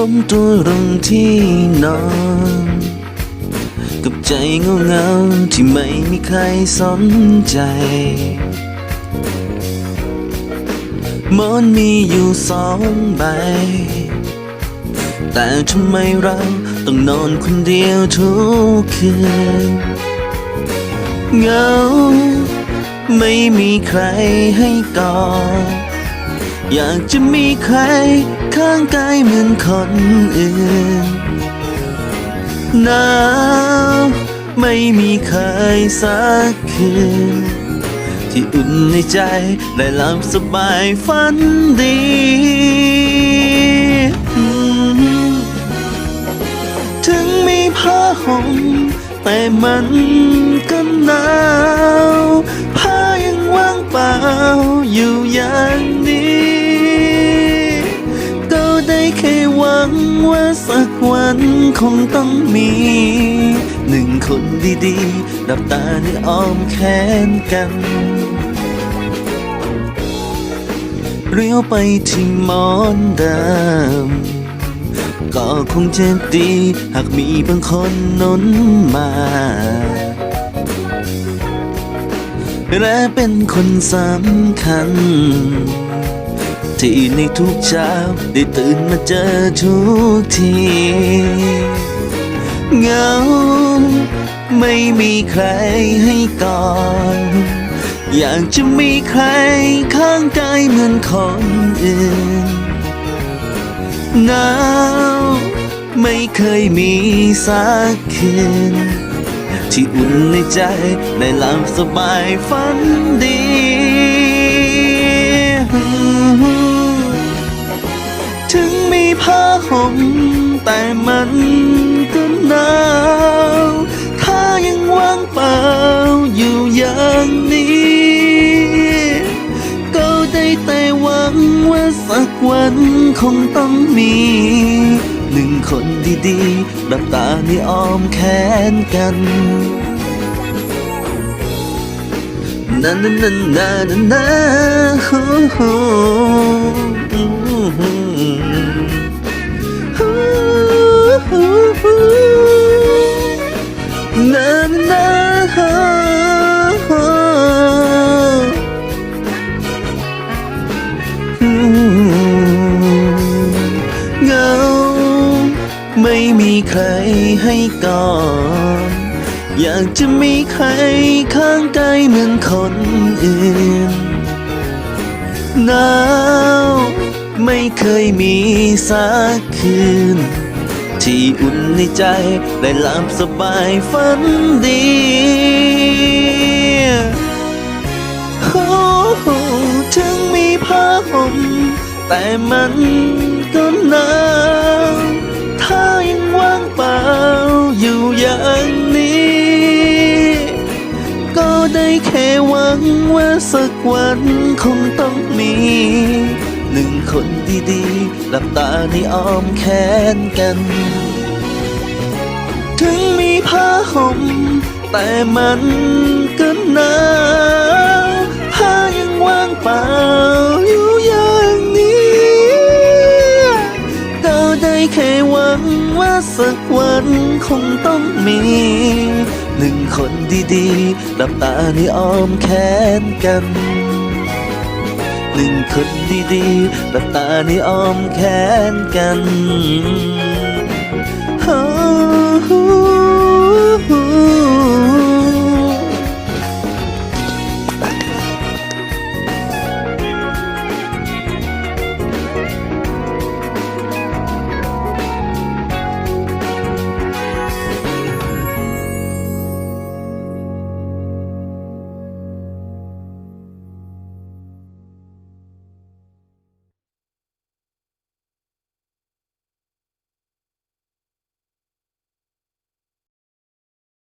ล้มตัวลงที่นอน กับใจเงาเงาที่ไม่มีใครสนใจมอนมีอยู่สองใบ แต่ทำไมเราต้องนอนคนเดียวทุกคืนเงาไม่มีใครให้กอด อยากจะมีใครข้างกายเหมือนคนอื่นหนาวไม่มีเคยสักคืน ที่อุ่นในใจได้หลับสบายฝันดีถึงมีผ้าห่มแต่มันก็หนาวผ้ายังว่างเปล่าอยู่อย่าง นี้ก็ได้แค่หวังว่าสักวันคงต้องมี หนึ่งคนดีๆดับตาในอ้อมแขนกันเรียวไปที่มอนดิมก็คงจะดี หากมีบางคนนุนมาและเป็นคนสำคัญ ที่ในทุกเช้าได้ตื่นมาเจอทุกทีเหงาไม่มีใครให้กอดอยากจะมีใครข้างกายเหมือนคนอื่นหนาวไม่เคยมีสักคืนที่อุ่นในใจได้หลับสบายฝันดี ม แต่มันก็หนาวถ้ายังว่างเปล่าอยู่อย่างนี้ ก็ได้แต่หวังว่าสักวันคงต้องมี หนึ่งคนดีๆหลับตาในอ้อมแขนกันนานานานานานา เงา ไม่มีใครให้กอดอยากจะมีใครข้างกายเหมือนคนอื่นหนาวไม่เคยมีสักคืน ที่อุ่นในใจได้หลับสบายฝันดี แต่มันก็หนาวถ้ายังว่างเปล่าอยู่อย่างนี้ ก็ได้แค่หวังว่าสักวันคงต้องมี หนึ่งคนดีๆหลับตาในอ้อมแขนกัน ถึงมีผ้าห่มแต่มันก็หนาว สักวันคงต้องมี หนึ่งคนดีๆหลับตาในอ้อมแขนกัน หนึ่งคนดีๆหลับตาในอ้อมแขนกัน oh,